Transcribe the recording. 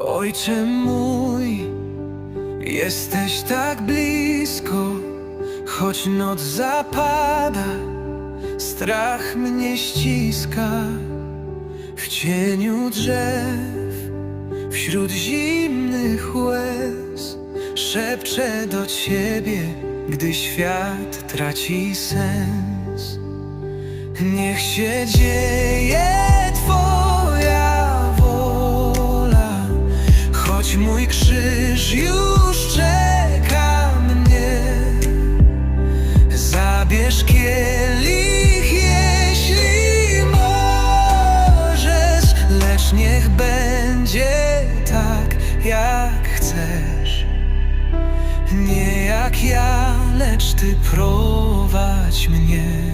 Ojcze mój, jesteś tak blisko, choć noc zapada, strach mnie ściska. W cieniu drzew, wśród zimnych łez, szepczę do ciebie, gdy świat traci sens. Niech się dzieje mój krzyż już czeka mnie. Zabierz kielich, jeśli możesz, lecz niech będzie tak, jak chcesz. Nie jak ja, lecz Ty prowadź mnie.